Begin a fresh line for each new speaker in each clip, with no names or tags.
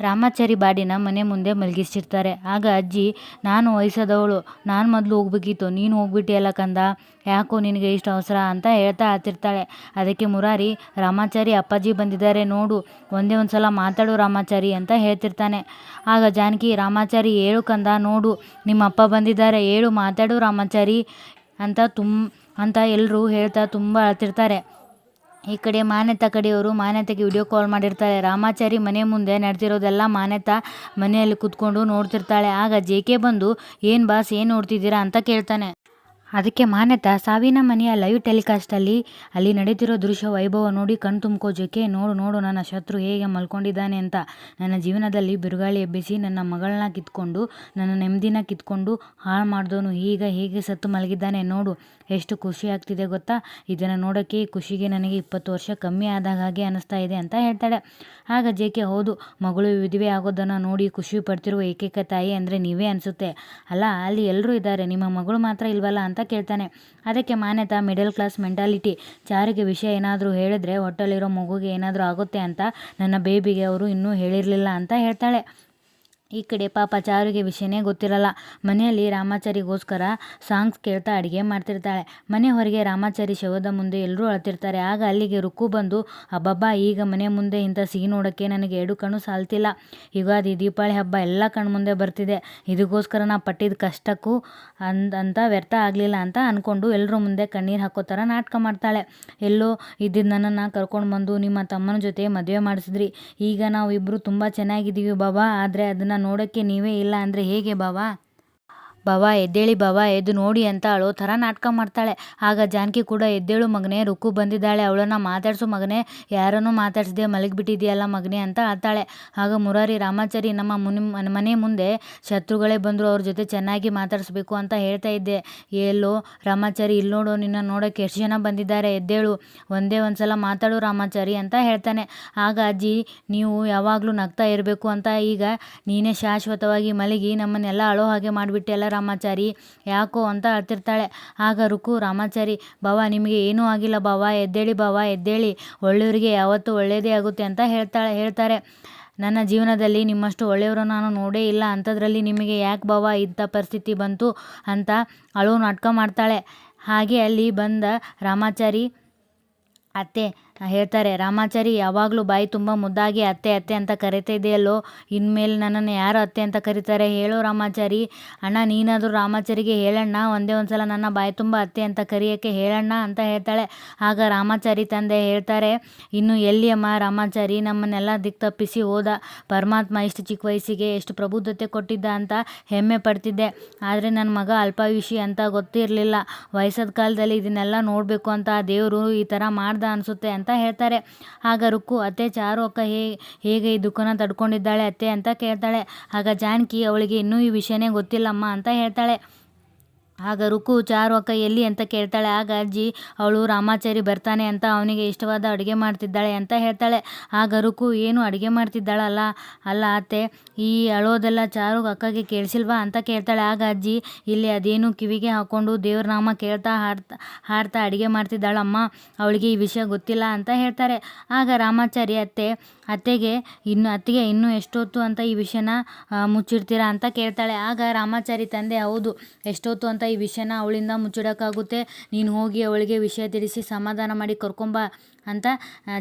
ರಾಮಾಚಾರಿ ಬಾಡಿನ ಮನೆ ಮುಂದೆ ಮಲಗಿಸಿರ್ತಾರೆ. ಆಗ ಅಜ್ಜಿ, ನಾನು ವಯಸ್ಸಾದವಳು, ನಾನು ಮೊದಲು ಹೋಗ್ಬೇಕಿತ್ತು, ನೀನು ಹೋಗ್ಬಿಟ್ಟಿಯಲ್ಲ ಕಂದ? ಯಾಕೋ ನಿನಗೆ ಇಷ್ಟು ಅವಸರ? ಅಂತ ಹೇಳ್ತಾ ಹತ್ತಿರ್ತಾಳೆ. ಅದಕ್ಕೆ ಮುರಾರಿ, ರಾಮಾಚಾರಿ, ಅಪ್ಪಾಜಿ ಬಂದಿದ್ದಾರೆ, ನೋಡು, ಒಂದೇ ಒಂದು ಸಲ ಮಾತಾಡು ರಾಮಾಚಾರಿ ಅಂತ ಹೇಳ್ತಿರ್ತಾನೆ. ಆಗ ಜಾನಕಿ, ರಾಮಾಚಾರಿ, ಹೇಳು ಕಂದ, ನೋಡು, ನಿಮ್ಮ ಅಪ್ಪ ಬಂದಿದ್ದಾರೆ, ಹೇಳು, ಮಾತಾಡು ರಾಮಾಚಾರಿ ಅಂತ ತುಂಬ ಅಂತ ಎಲ್ಲರೂ ಹೇಳ್ತಾ ತುಂಬ ಅಳ್ತಿರ್ತಾರೆ. ಈ ಕಡೆ ಮಾನ್ಯತಾ ಕಡೆಯವರು ಮಾನ್ಯತೆಗೆ ವಿಡಿಯೋ ಕಾಲ್ ಮಾಡಿರ್ತಾರೆ. ರಾಮಾಚಾರಿ ಮನೆ ಮುಂದೆ ನಡೆದಿರೋದೆಲ್ಲ ಮಾನ್ಯತ ಮನೆಯಲ್ಲಿ ಕೂತ್ಕೊಂಡು ನೋಡ್ತಿರ್ತಾಳೆ. ಆಗ ಜೆ ಕೆ ಬಂದು, ಏನು ಬಾಸ್ ಏನು ನೋಡ್ತಿದ್ದೀರಾ? ಅಂತ ಕೇಳ್ತಾನೆ. ಅದಕ್ಕೆ ಮಾನ್ಯತಾ, ಸಾವಿನ ಮನೆಯ ಲೈವ್ ಟೆಲಿಕಾಸ್ಟಲ್ಲಿ ಅಲ್ಲಿ ನಡೀತಿರೋ ದೃಶ್ಯ ವೈಭವ ನೋಡಿ ಕಣ್ ತುಂಬ್ಕೋ ಜೊಕೆ ನೋಡು ನೋಡು, ನನ್ನ ಶತ್ರು ಹೇಗೆ ಮಲ್ಕೊಂಡಿದ್ದಾನೆ ಅಂತ ನನ್ನ ಜೀವನದಲ್ಲಿ ಬಿರುಗಾಳಿ ಎಬ್ಬಿಸಿ ನನ್ನ ಮಗಳನ್ನ ಕಿತ್ಕೊಂಡು, ನನ್ನ ನೆಮ್ಮದಿನ ಕಿತ್ಕೊಂಡು ಹಾಳು ಮಾಡಿದವನು ಈಗ ಹೇಗೆ ಸತ್ತು ಮಲಗಿದ್ದಾನೆ ನೋಡು, ಎಷ್ಟು ಖುಷಿ ಆಗ್ತಿದೆ ಗೊತ್ತಾ? ಇದನ್ನು ನೋಡೋಕ್ಕೆ ಖುಷಿಗೆ ನನಗೆ ಇಪ್ಪತ್ತು ವರ್ಷ ಕಮ್ಮಿ ಆದಾಗ ಹಾಗೆ ಅನ್ನಿಸ್ತಾ ಇದೆ ಅಂತ ಹೇಳ್ತಾಳೆ. ಆಗ ಜೆ ಹೌದು, ಮಗಳು ವಿಧವೆ ಆಗೋದನ್ನು ನೋಡಿ ಖುಷಿ ಪಡ್ತಿರುವ ಏಕೈಕ ತಾಯಿ ಅಂದರೆ ನೀವೇ ಅನಿಸುತ್ತೆ. ಅಲ್ಲ, ಅಲ್ಲಿ ಎಲ್ಲರೂ ಇದ್ದಾರೆ, ನಿಮ್ಮ ಮಗಳು ಮಾತ್ರ ಇಲ್ವಲ್ಲ ಅಂತ ಕೇಳ್ತಾನೆ. ಅದಕ್ಕೆ ಮಾನ್ಯತಾ, ಮಿಡಲ್ ಕ್ಲಾಸ್ ಮೆಂಟಾಲಿಟಿ ಚಾರಿಗೆ ವಿಷಯ ಏನಾದರೂ ಹೇಳಿದ್ರೆ ಹೊಟ್ಟೆಲಿರೋ ಮಗುಗೆ ಏನಾದರೂ ಆಗುತ್ತೆ ಅಂತ ನನ್ನ ಬೇಬಿಗೆ ಅವರು ಇನ್ನೂ ಹೇಳಿರಲಿಲ್ಲ ಅಂತ ಹೇಳ್ತಾಳೆ. ಈ ಕಡೆ ಪಾಪ ಚಾರುಗೆ ವಿಷಯನೇ ಗೊತ್ತಿರಲ್ಲ. ಮನೆಯಲ್ಲಿ ರಾಮಾಚಾರಿಗೋಸ್ಕರ ಸಾಂಗ್ಸ್ ಕೇಳ್ತಾ ಅಡುಗೆ ಮಾಡ್ತಿರ್ತಾಳೆ. ಮನೆ ಹೊರಗೆ ರಾಮಾಚಾರಿ ಶವದ ಮುಂದೆ ಎಲ್ಲರೂ ಅಳ್ತಿರ್ತಾರೆ. ಆಗ ಅಲ್ಲಿಗೆ ರುಕ್ಕು ಬಂದು, ಅಬ್ಬಬ್ಬಾ, ಈಗ ಮನೆ ಮುಂದೆ ಇಂಥ ಸಿಹಿ ನೋಡೋಕ್ಕೆ ನನಗೆ ಎರಡು ಕಣ್ಣು ಸಾಲ್ತಿಲ್ಲ. ಯುಗಾದಿ, ದೀಪಾವಳಿ ಹಬ್ಬ ಎಲ್ಲ ಕಣ್ಣು ಮುಂದೆ ಬರ್ತಿದೆ. ಇದಕ್ಕೋಸ್ಕರ ನಾ ಪಟ್ಟಿದ ಕಷ್ಟಕ್ಕೂ ಅಂದ, ಅಂತ ವ್ಯರ್ಥ ಆಗಲಿಲ್ಲ ಅಂತ ಅಂದ್ಕೊಂಡು ಎಲ್ಲರೂ ಮುಂದೆ ಕಣ್ಣೀರು ಹಾಕೋ ಥರ ನಾಟಕ ಮಾಡ್ತಾಳೆ. ಎಲ್ಲೋ ಇದ್ದಿದ್ದು ನನ್ನನ್ನು ಕರ್ಕೊಂಡು ಬಂದು ನಿಮ್ಮ ತಮ್ಮನ ಜೊತೆ ಮದುವೆ ಮಾಡಿಸಿದ್ರಿ. ಈಗ ನಾವು ಇಬ್ಬರು ತುಂಬ ಚೆನ್ನಾಗಿದ್ದೀವಿ ಬಾಬಾ. ಆದರೆ ಅದನ್ನು ನೋಡೋಕ್ಕೆ ನೀವೇ ಇಲ್ಲ ಅಂದರೆ ಹೇಗೆ ಬಾವಾ? ಬಾವ, ಎದ್ದೇಳಿ ಬವಾ, ಎದ್ದು ನೋಡಿ ಅಂತ ಅಳೋ ಥರ ನಾಟಕ ಮಾಡ್ತಾಳೆ. ಆಗ ಜಾನಕಿ ಕೂಡ ಎದ್ದೇಳು, ಮಗನೇ, ರುಕ್ಕು ಬಂದಿದ್ದಾಳೆ. ಅವಳನ್ನು ಮಾತಾಡಿಸು ಮಗನೇ, ಯಾರನ್ನೂ ಮಾತಾಡಿಸ್ದೆ ಮಲಗಿಬಿಟ್ಟಿದೆಯಲ್ಲ ಮಗನೇ ಅಂತ ಅಳ್ತಾಳೆ ಆಗ ಮುರಾರಿ, ರಾಮಾಚಾರಿ, ನಮ್ಮ ಮುನಿ ಮನೆ ಮುಂದೆ ಶತ್ರುಗಳೇ ಬಂದರು, ಅವ್ರ ಜೊತೆ ಚೆನ್ನಾಗಿ ಮಾತಾಡಿಸ್ಬೇಕು ಅಂತ ಹೇಳ್ತಾ ಇದ್ದೆ. ಎಲ್ಲೋ, ರಾಮಾಚಾರಿ ಇಲ್ಲಿ ನೋಡು, ನಿನ್ನ ನೋಡೋಕ್ಕೆ ಎಷ್ಟು ಜನ ಬಂದಿದ್ದಾರೆ, ಎದ್ದೇಳು. ಒಂದೇ ಒಂದು ಸಲ ಮಾತಾಡು ರಾಮಾಚಾರಿ ಅಂತ ಹೇಳ್ತಾನೆ. ಆಗ ಅಜ್ಜಿ, ನೀವು ಯಾವಾಗಲೂ ನಗ್ತಾ ಇರಬೇಕು ಅಂತ ಈಗ ನೀನೇ ಶಾಶ್ವತವಾಗಿ ಮಲಗಿ ನಮ್ಮನ್ನೆಲ್ಲ ಅಳೋ ಹಾಗೆ ಮಾಡಿಬಿಟ್ಟೆಲ್ಲ ರಾಮಾಚಾರಿ, ಯಾಕೋ ಅಂತ ಅಳ್ತಿರ್ತಾಳೆ. ಆಗ ರುಕು, ರಾಮಾಚಾರಿ, ಬಾವ, ನಿಮಗೆ ಏನೂ ಆಗಿಲ್ಲ ಬಾವ, ಎದ್ದೇಳಿ ಬಾವ, ಎದ್ದೇಳಿ. ಒಳ್ಳೆಯವರಿಗೆ ಯಾವತ್ತೂ ಒಳ್ಳೆಯದೇ ಆಗುತ್ತೆ ಅಂತ ಹೇಳ್ತಾಳೆ ಹೇಳ್ತಾರೆ. ನನ್ನ ಜೀವನದಲ್ಲಿ ನಿಮ್ಮಷ್ಟು ಒಳ್ಳೆಯವರು ನಾನು ನೋಡೇ ಇಲ್ಲ. ಅಂಥದ್ರಲ್ಲಿ ನಿಮಗೆ ಯಾಕೆ ಬಾವ ಇಂಥ ಪರಿಸ್ಥಿತಿ ಬಂತು ಅಂತ ಅಳು ನಾಟಕ ಮಾಡ್ತಾಳೆ. ಹಾಗೆ ಅಲ್ಲಿ ಬಂದ ರಾಮಾಚಾರಿ, ಅತ್ತೆ ಹೇಳ್ತಾರೆ, ರಾಮಾಚಾರಿ, ಯಾವಾಗಲೂ ಬಾಯಿ ತುಂಬ ಮುದ್ದಾಗಿ ಅತ್ತೆ ಅತ್ತೆ ಅಂತ ಕರಿತಿದೆಯಲ್ಲೋ ಇನ್ಮೇಲೆ ನನ್ನನ್ನು ಯಾರು ಅತ್ತೆ ಅಂತ ಕರೀತಾರೆ? ಹೇಳೋ ರಾಮಾಚಾರಿ, ಅಣ್ಣ, ನೀನಾದರೂ ರಾಮಾಚಾರಿಗೆ ಹೇಳಣ್ಣ? ಒಂದೇ ಒಂದು ಸಲ ನನ್ನ ಬಾಯಿ ತುಂಬ ಅತ್ತೆ ಅಂತ ಕರೆಯೋಕ್ಕೆ ಹೇಳಣ್ಣ? ಅಂತ ಹೇಳ್ತಾಳೆ. ಆಗ ರಾಮಾಚಾರಿ ತಂದೆ ಹೇಳ್ತಾರೆ, ಇನ್ನು ಎಲ್ಲಿ ಅಮ್ಮ ರಾಮಾಚಾರಿ? ನಮ್ಮನ್ನೆಲ್ಲ ದಿಕ್ಕು ತಪ್ಪಿಸಿ ಹೋದ. ಪರಮಾತ್ಮ ಇಷ್ಟು ಚಿಕ್ಕ ವಯಸ್ಸಿಗೆ ಎಷ್ಟು ಪ್ರಬುದ್ಧತೆ ಕೊಟ್ಟಿದ್ದ ಅಂತ ಹೆಮ್ಮೆ ಪಡ್ತಿದ್ದೆ. ಆದರೆ ನನ್ನ ಮಗ ಅಲ್ಪಾಯುಷಿ ಅಂತ ಗೊತ್ತಿರಲಿಲ್ಲ. ವಯಸ್ಸಾದ ಕಾಲದಲ್ಲಿ ಇದನ್ನೆಲ್ಲ ನೋಡಬೇಕು ಅಂತ ದೇವರು ಈ ಥರ ಮಾಡ್ದ ಅನಿಸುತ್ತೆ ಅಂತ ಹೇಳ್ತಾರೆ. ಆಗ ರುಕ್ಕು, ಅತ್ತೆ ಚಾರು ಅಕ್ಕ, ಹೇ, ಹೇಗೆ ಈ ದುಃಖನ ತಡ್ಕೊಂಡಿದ್ದಾಳೆ ಅತ್ತೆ? ಅಂತ ಕೇಳ್ತಾಳೆ. ಆಗ ಜಾನಕಿ, ಅವಳಿಗೆ ಇನ್ನೂ ಈ ವಿಷಯನೇ ಗೊತ್ತಿಲ್ಲಮ್ಮ, ಅಂತ ಹೇಳ್ತಾಳೆ. ಆಗ ರುಕು ಚಾರು ಅಕ್ಕ ಎಲ್ಲಿ ಅಂತ ಕೇಳ್ತಾಳೆ, ಆಗ ಅಜ್ಜಿ, ಅವಳು ರಾಮಾಚಾರಿ ಬರ್ತಾನೆ ಅಂತ ಅವನಿಗೆ ಇಷ್ಟವಾದ ಅಡುಗೆ ಮಾಡ್ತಿದ್ದಾಳೆ ಅಂತ ಹೇಳ್ತಾಳೆ. ಆಗ ರುಕು, ಏನು ಅಡುಗೆ ಮಾಡ್ತಿದ್ದಾಳಲ್ಲ ಅಲ್ಲ ಅತ್ತೆ, ಈ ಅಳೋದೆಲ್ಲ ಚಾರು ಅಕ್ಕಗೆ ಕೇಳಿಸಿಲ್ವಾ ಅಂತ ಕೇಳ್ತಾಳೆ. ಆಗ ಅಜ್ಜಿ, ಇಲ್ಲಿ ಅದೇನು ಕಿವಿಗೆ ಹಾಕ್ಕೊಂಡು ದೇವ್ರ ನಾಮ ಕೇಳ್ತಾ ಹಾಡ್ತಾ ಹಾಡ್ತಾ ಅಡುಗೆ ಮಾಡ್ತಿದ್ದಾಳಮ್ಮ, ಅವಳಿಗೆ ಈ ವಿಷಯ ಗೊತ್ತಿಲ್ಲ ಅಂತ ಹೇಳ್ತಾರೆ. ಆಗ ರಾಮಾಚಾರಿ ಅತ್ತೆ, ಅತ್ತೆಗೆ ಇನ್ನು, ಅತ್ತಿಗೆ ಇನ್ನೂ ಎಷ್ಟೊತ್ತು ಅಂತ ಈ ವಿಷಯನ ಮುಚ್ಚಿಡ್ತೀರಾ ಅಂತ ಕೇಳ್ತಾಳೆ. ಆಗ ರಾಮಾಚಾರಿ ತಂದೆ, ಹೌದು, ಎಷ್ಟೊತ್ತು ಅಂತ ಈ ವಿಷಯನ ಅವಳಿಂದ ಮುಚ್ಚಿಡೋಕ್ಕಾಗುತ್ತೆ. ನೀನು ಹೋಗಿ ಅವಳಿಗೆ ವಿಷಯ ತಿಳಿಸಿ, ಸಮಾಧಾನ ಮಾಡಿ ಕರ್ಕೊಂಬ ಅಂತ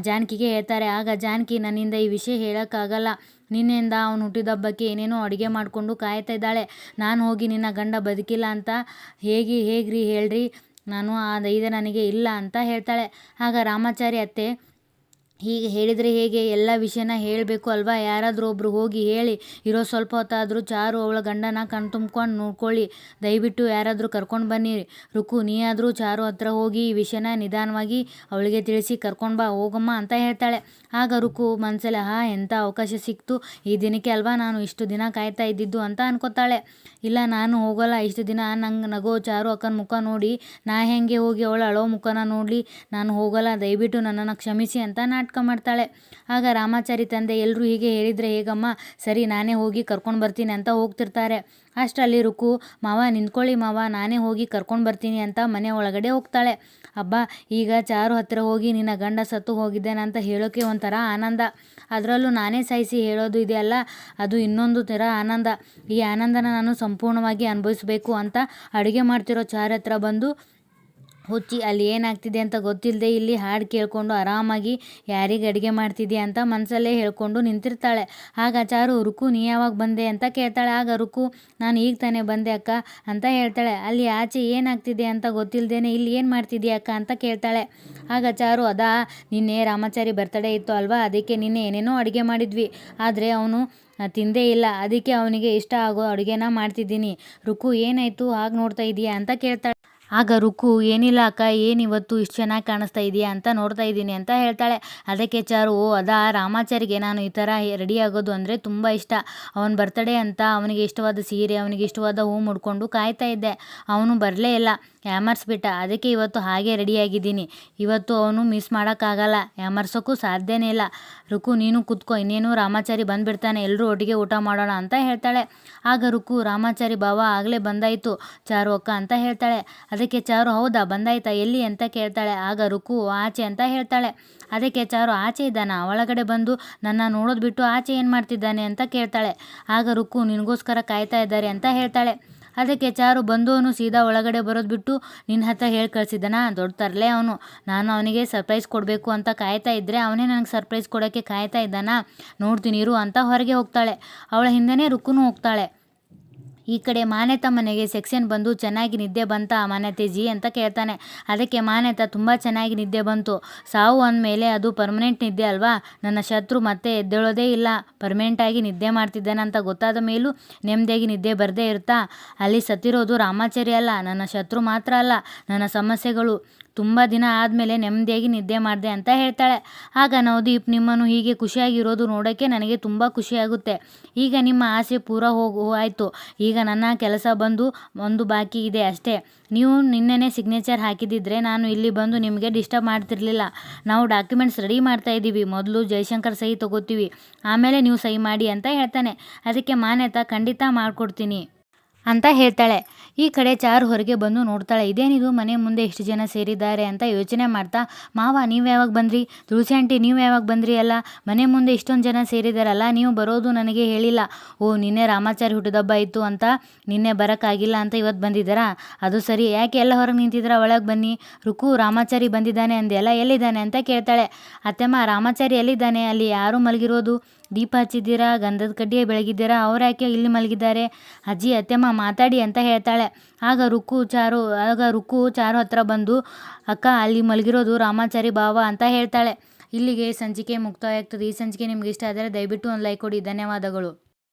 ಜಾನಕಿಗೆ ಹೇಳ್ತಾರೆ. ಆಗ ಜಾನಕಿ ನನ್ನಿಂದ ಈ ವಿಷಯ ಹೇಳೋಕ್ಕಾಗಲ್ಲ. ನಿನ್ನೆಯಿಂದ ಅವನು ಹುಟ್ಟಿದ ಹಬ್ಬಕ್ಕೆ ಏನೇನೋ ಅಡುಗೆ ಮಾಡಿಕೊಂಡು ಕಾಯ್ತಾ ಇದ್ದಾಳೆ. ನಾನು ಹೋಗಿ ನಿನ್ನ ಗಂಡ ಬದುಕಿಲ್ಲ ಅಂತ ಹೇಗೆ ಹೇಗ್ರಿ ಹೇಳ್ರಿ. ನಾನು ಆ ಧೈರ್ಯ ನನಗೆ ಇಲ್ಲ ಅಂತ ಹೇಳ್ತಾಳೆ. ಆಗ ರಾಮಾಚಾರಿ ಅತ್ತೆ ಹೀಗೆ ಹೇಳಿದರೆ ಹೇಗೆ? ಎಲ್ಲ ವಿಷಯನ ಹೇಳಬೇಕು ಅಲ್ವಾ? ಯಾರಾದರೂ ಒಬ್ಬರು ಹೋಗಿ ಹೇಳಿ, ಇರೋ ಸ್ವಲ್ಪ ಹೊತ್ತಾದರೂ ಚಾರು ಅವಳ ಗಂಡನ ಕಣ್ ತುಂಬ್ಕೊಂಡು ನೋಡ್ಕೊಳ್ಳಿ. ದಯವಿಟ್ಟು ಯಾರಾದರೂ ಕರ್ಕೊಂಡು ಬನ್ನಿ. ರುಕು, ನೀ ಆದರೂ ಚಾರು ಹತ್ರ ಹೋಗಿ ಈ ವಿಷಯನ ನಿಧಾನವಾಗಿ ಅವಳಿಗೆ ತಿಳಿಸಿ ಕರ್ಕೊಂಡು ಬಾ, ಹೋಗಮ್ಮ ಅಂತ ಹೇಳ್ತಾಳೆ. ಆಗ ರುಕು ಮನಸ್ಸಲ್ಲಿ ಹಾ ಎಂಥ ಅವಕಾಶ ಸಿಕ್ತು? ಈ ದಿನಕ್ಕೆ ಅಲ್ವಾ ನಾನು ಇಷ್ಟು ದಿನ ಕಾಯ್ತಾ ಇದ್ದಿದ್ದು? ಅಂತ ಅನ್ಕೋತಾಳೆ. ಇಲ್ಲ, ನಾನು ಹೋಗೋಲ್ಲ. ಇಷ್ಟು ದಿನ ನಂಗೆ ನಗೋ ಚಾರು ಅಕ್ಕನ ಮುಖ ನೋಡಿ, ನಾ ಹೆಂಗೆ ಹೋಗಿ ಅವಳು ಅಳೋ ಮುಖನ ನೋಡಲಿ. ನಾನು ಹೋಗೋಲ್ಲ. ದಯವಿಟ್ಟು ನನ್ನನ್ನು ಕ್ಷಮಿಸಿ ಅಂತ ನಾಟಕ ನಾಟಕ ಮಾಡ್ತಾಳೆ ಆಗ ರಾಮಾಚಾರಿ ತಂದೆ ಎಲ್ಲರೂ ಹೀಗೆ ಹೇಳಿದರೆ, ಹೇಗಮ್ಮ? ಸರಿ, ನಾನೇ ಹೋಗಿ ಕರ್ಕೊಂಡು ಬರ್ತೀನಿ ಅಂತ ಹೋಗ್ತಿರ್ತಾರೆ. ಅಷ್ಟರಲ್ಲಿ ರುಕು, ಮಾವ ನಿಂತ್ಕೊಳ್ಳಿ ಮಾವ, ನಾನೇ ಹೋಗಿ ಕರ್ಕೊಂಡು ಬರ್ತೀನಿ ಅಂತ ಮನೆ ಒಳಗಡೆ ಹೋಗ್ತಾಳೆ. ಅಬ್ಬ, ಈಗ ಚಾರು ಹತ್ತಿರ ಹೋಗಿ ನಿನ್ನ ಗಂಡ ಸತ್ತು ಹೋಗಿದ್ದೇನಂತ ಹೇಳೋಕೆ ಒಂಥರ ಆನಂದ. ಅದರಲ್ಲೂ ನಾನೇ ಸಾಯಿಸಿ ಹೇಳೋದು ಇದೆಯಲ್ಲ ಅದು ಇನ್ನೊಂದು ಥರ ಆನಂದ. ಈ ಆನಂದನ ನಾನು ಸಂಪೂರ್ಣವಾಗಿ ಅನುಭವಿಸಬೇಕು ಅಂತ ಅಡುಗೆ ಮಾಡ್ತಿರೋ ಚಾರು ಹತ್ರ ಬಂದು ಹುಚ್ಚಿ, ಅಲ್ಲಿ ಏನಾಗ್ತಿದೆ ಅಂತ ಗೊತ್ತಿಲ್ಲದೆ ಇಲ್ಲಿ ಹಾಡು ಕೇಳಿಕೊಂಡು ಆರಾಮಾಗಿ ಯಾರಿಗೆ ಅಡುಗೆ ಮಾಡ್ತಿದ್ಯಾ ಅಂತ ಮನಸಲ್ಲೇ ಹೇಳ್ಕೊಂಡು ನಿಂತಿರ್ತಾಳೆ. ಆಗ ಚಾರು, ರುಕು, ನೀ ಯಾವಾಗ ಬಂದೆ? ಅಂತ ಕೇಳ್ತಾಳೆ. ಆಗ, ರುಕು, ನಾನು ಈಗ ತಾನೇ ಬಂದೆ ಅಕ್ಕ ಅಂತ ಹೇಳ್ತಾಳೆ. ಅಲ್ಲಿ ಆಚೆ ಏನಾಗ್ತಿದೆ ಅಂತ ಗೊತ್ತಿಲ್ಲದೇನೆ ಇಲ್ಲಿ ಏನು ಮಾಡ್ತಿದ್ಯಾ ಅಕ್ಕ ಅಂತ ಕೇಳ್ತಾಳೆ. ಆಗ ಚಾರು, ಅದಾ, ನಿನ್ನೆ ರಾಮಾಚಾರಿ ಬರ್ತಡೇ ಇತ್ತು ಅಲ್ವಾ? ಅದಕ್ಕೆ ನಿನ್ನೆ ಏನೇನೋ ಅಡುಗೆ ಮಾಡಿದ್ವಿ. ಆದರೆ ಅವನು ತಿಂದೇ ಇಲ್ಲ. ಅದಕ್ಕೆ ಅವನಿಗೆ ಇಷ್ಟ ಆಗೋ ಅಡುಗೆನ ಮಾಡ್ತಿದ್ದೀನಿ. ರುಕು, ಏನಾಯಿತು? ಹಾಗೆ ನೋಡ್ತಾ ಇದೀಯಾ? ಅಂತ ಕೇಳ್ತಾಳೆ. ಆಗ ರುಕು, ಏನಿಲ್ಲ ಅಕ್ಕ, ಏನು ಇವತ್ತು ಇಷ್ಟು ಚೆನ್ನಾಗಿ ಕಾಣಿಸ್ತಾ ಇದೆಯಾ ಅಂತ ನೋಡ್ತಾ ಇದ್ದೀನಿ ಅಂತ ಹೇಳ್ತಾಳೆ. ಅದಕ್ಕೆ ಚಾರು, ಓ, ಅದಾ, ರಾಮಾಚಾರಿಗೆ ನಾನು ಈ ಥರ ರೆಡಿ ಆಗೋದು ಅಂದರೆ ತುಂಬ ಇಷ್ಟ. ಅವನ ಬರ್ತಡೇ ಅಂತ ಅವನಿಗೆ ಇಷ್ಟವಾದ ಸೀರೆ, ಅವನಿಗೆ ಇಷ್ಟವಾದ ಹೂ ಮುಡ್ಕೊಂಡು ಕಾಯ್ತಾ ಇದ್ದೆ. ಅವನು ಬರಲೇ ಇಲ್ಲ. ಯಾಮರ್ಸ್ಬಿಟ್ಟ ಅದಕ್ಕೆ ಇವತ್ತು ಹಾಗೆ ರೆಡಿಯಾಗಿದ್ದೀನಿ ಇವತ್ತು ಅವನು ಮಿಸ್ ಮಾಡೋಕ್ಕಾಗಲ್ಲ. ಯಾಮರ್ಸೋಕ್ಕೂ ಸಾಧ್ಯನೇ ಇಲ್ಲ. ರುಕು, ನೀನು ಕೂತ್ಕೋ. ಇನ್ನೇನು ರಾಮಾಚಾರಿ ಬಂದುಬಿಡ್ತಾನೆ. ಎಲ್ಲರೂ ಒಟ್ಟಿಗೆ ಊಟ ಮಾಡೋಣ ಅಂತ ಹೇಳ್ತಾಳೆ. ಆಗ ರುಕು, ರಾಮಾಚಾರಿ ಬಾವ ಆಗಲೇ ಬಂದಾಯಿತು. ಚಾರು, ಅಕ್ಕ ಅಂತ ಹೇಳ್ತಾಳೆ. ಅದಕ್ಕೆ ಚಾರು, ಹೌದಾ? ಬಂದಾಯ್ತಾ? ಎಲ್ಲಿ ಅಂತ ಕೇಳ್ತಾಳೆ. ಆಗ ರುಕು, ಆಚೆ ಅಂತ ಹೇಳ್ತಾಳೆ. ಅದಕ್ಕೆ ಚಾರು, ಆಚೆ ಇದ್ದಾನ? ಒಳಗಡೆ ಬಂದು ನನ್ನ ನೋಡೋದು ಬಿಟ್ಟು ಆಚೆ ಏನು ಮಾಡ್ತಿದ್ದಾನೆ ಅಂತ ಕೇಳ್ತಾಳೆ. ಆಗ ರುಕು, ನಿನಗೋಸ್ಕರ ಕಾಯ್ತಾ ಇದ್ದಾರೆ ಅಂತ ಹೇಳ್ತಾಳೆ. ಅದಕ್ಕೆ ಚಾರು ಬಂದವನು ಸೀದಾ ಒಳಗಡೆ ಬರೋದು ಬಿಟ್ಟು ನಿನ್ನ ಹತ್ರ ಹೇಳಿ ಕಳಿಸಿದ್ದಾನ? ದೊಡ್ಡ ತರಲೆ ಅವನು. ನಾನು ಅವನಿಗೆ ಸರ್ಪ್ರೈಸ್ ಕೊಡಬೇಕು ಅಂತ ಕಾಯ್ತಾ ಇದ್ದರೆ ಅವನೇ ನನಗೆ ಸರ್ಪ್ರೈಸ್ ಕೊಡೋಕ್ಕೆ ಕಾಯ್ತಾ ಇದ್ದಾನ? ನೋಡ್ತೀನಿ, ಇರು ಅಂತ ಹೊರಗೆ ಹೋಗ್ತಾಳೆ. ಅವಳ ಹಿಂದೆನೇ ರುಕ್ಕುನು ಹೋಗ್ತಾಳೆ. ಈ ಕಡೆ ಮಾನ್ಯತ ಮನೆಗೆ ಸೆಕ್ಷನ್ ಬಂದು ಚೆನ್ನಾಗಿ ನಿದ್ದೆ ಬಂತ ಮಾನ್ಯತೆಜಿ ಅಂತ ಕೇಳ್ತಾನೆ. ಅದಕ್ಕೆ ಮಾನ್ಯತ ತುಂಬ ಚೆನ್ನಾಗಿ ನಿದ್ದೆ ಬಂತು. ಸಾವು ಅಂದಮೇಲೆ ಅದು ಪರ್ಮನೆಂಟ್ ನಿದ್ದೆ ಅಲ್ವಾ? ನನ್ನ ಶತ್ರು ಮತ್ತೆ ಎದ್ದೇಳೋದೇ ಇಲ್ಲ. ಪರ್ಮನೆಂಟಾಗಿ ನಿದ್ದೆ ಅಂತ ಗೊತ್ತಾದ ಮೇಲೂ ನೆಮ್ಮದಿಯಾಗಿ ನಿದ್ದೆ ಬರದೇ ಇರ್ತಾ. ಅಲ್ಲಿ ಸತ್ತಿರೋದು ರಾಮಾಚಾರ್ಯ ಅಲ್ಲ. ನನ್ನ ಶತ್ರು ಮಾತ್ರ ಅಲ್ಲ. ನನ್ನ ಸಮಸ್ಯೆಗಳು. ತುಂಬ ದಿನ ಆದಮೇಲೆ ನೆಮ್ಮದಿಯಾಗಿ ನಿದ್ದೆ ಮಾಡಿದೆ ಅಂತ ಹೇಳ್ತಾಳೆ. ಆಗ ನವದೀಪ್ ನಿಮ್ಮನ್ನು ಹೀಗೆ ಖುಷಿಯಾಗಿರೋದು ನೋಡೋಕ್ಕೆ ನನಗೆ ತುಂಬ ಖುಷಿಯಾಗುತ್ತೆ ಈಗ ನಿಮ್ಮ ಆಸೆ ಪೂರ ಹೋಗು ಆಯಿತು. ಈಗ ನನ್ನ ಕೆಲಸ ಬಂದು ಒಂದು ಬಾಕಿ ಇದೆ ಅಷ್ಟೇ. ನೀವು ನಿನ್ನೆ ಸಿಗ್ನೇಚರ್ ಹಾಕಿದ್ದಿದ್ರೆ ನಾನು ಇಲ್ಲಿ ಬಂದು ನಿಮಗೆ ಡಿಸ್ಟರ್ಬ್ ಮಾಡ್ತಿರ್ಲಿಲ್ಲ. ನಾವು ಡಾಕ್ಯುಮೆಂಟ್ಸ್ ರೆಡಿ ಮಾಡ್ತಾ ಇದ್ದೀವಿ. ಮೊದಲು ಜಯಶಂಕರ್ ಸಹಿ ತಗೋತೀವಿ. ಆಮೇಲೆ ನೀವು ಸಹಿ ಮಾಡಿ ಅಂತ ಹೇಳ್ತಾನೆ. ಅದಕ್ಕೆ ಮಾನ್ಯತಾ ಖಂಡಿತ ಮಾಡಿಕೊಡ್ತೀನಿ. ಅಂತ ಹೇಳ್ತಾಳೆ. ಈ ಕಡೆ ಚಾರು ಹೊರಗೆ ಬಂದು ನೋಡ್ತಾಳೆ. ಇದೇನಿದು? ಮನೆ ಮುಂದೆ ಎಷ್ಟು ಜನ ಸೇರಿದ್ದಾರೆ ಅಂತ ಯೋಚನೆ ಮಾಡ್ತಾ, ಮಾವ, ನೀವು ಯಾವಾಗ ಬಂದ್ರಿ? ತುಳಸಿ ಆಂಟಿ, ನೀವು ಯಾವಾಗ ಬಂದ್ರಿ ಅಲ್ಲ? ಮನೆ ಮುಂದೆ ಇಷ್ಟೊಂದು ಜನ ಸೇರಿದಾರಲ್ಲ, ನೀವು ಬರೋದು ನನಗೆ ಹೇಳಿಲ್ಲ. ಓ, ನಿನ್ನೆ ರಾಮಾಚಾರಿ ಹುಟ್ಟಿದಬ್ಬ ಇತ್ತು ಅಂತ ನಿನ್ನೆ ಬರೋಕ್ಕಾಗಿಲ್ಲ ಅಂತ ಇವತ್ತು ಬಂದಿದ್ದಾರಾ? ಅದು ಸರಿ. ಯಾಕೆ ಎಲ್ಲ ಹೊರಗೆ ನಿಂತಿದ್ದೀರಾ? ಒಳಗೆ ಬನ್ನಿ. ರುಕು, ರಾಮಾಚಾರಿ ಬಂದಿದ್ದಾನೆ ಅಂದೆಲ್ಲ ಎಲ್ಲಿದ್ದಾನೆ? ಅಂತ ಕೇಳ್ತಾಳೆ. ಅತ್ತೆಮ್ಮ, ರಾಮಾಚಾರಿ ಎಲ್ಲಿದ್ದಾನೆ? ಅಲ್ಲಿ ಯಾರು ಮಲಗಿರೋದು? ದೀಪ ಹಚ್ಚಿದ್ದೀರಾ? ಗಂಧದ ಕಡ್ಡಿಯೇ ಬೆಳಗಿದ್ದೀರಾ? ಅವ್ರು ಯಾಕೆ ಇಲ್ಲಿ ಮಲಗಿದ್ದಾರೆ? ಅಜ್ಜಿ, ಅತ್ತೆಮ್ಮ ಮಾತಾಡಿ ಅಂತ ಹೇಳ್ತಾಳೆ. ಆಗ ರುಕ್ಕು ಚಾರು, ಆಗ ರುಕ್ಕು ಚಾರು ಹತ್ರ ಬಂದು, ಅಕ್ಕ, ಅಲ್ಲಿ ಮಲಗಿರೋದು ರಾಮಾಚಾರಿ ಭಾವ ಅಂತ ಹೇಳ್ತಾಳೆ. ಇಲ್ಲಿಗೆ ಸಂಚಿಕೆ ಮುಕ್ತಾಯ ಆಗ್ತದೆ ಈ ಸಂಚಿಕೆ ನಿಮ್ಗೆ ಇಷ್ಟ ಆದರೆ ದಯವಿಟ್ಟು ಒಂದು ಲೈಕ್ ಕೊಡಿ. ಧನ್ಯವಾದಗಳು.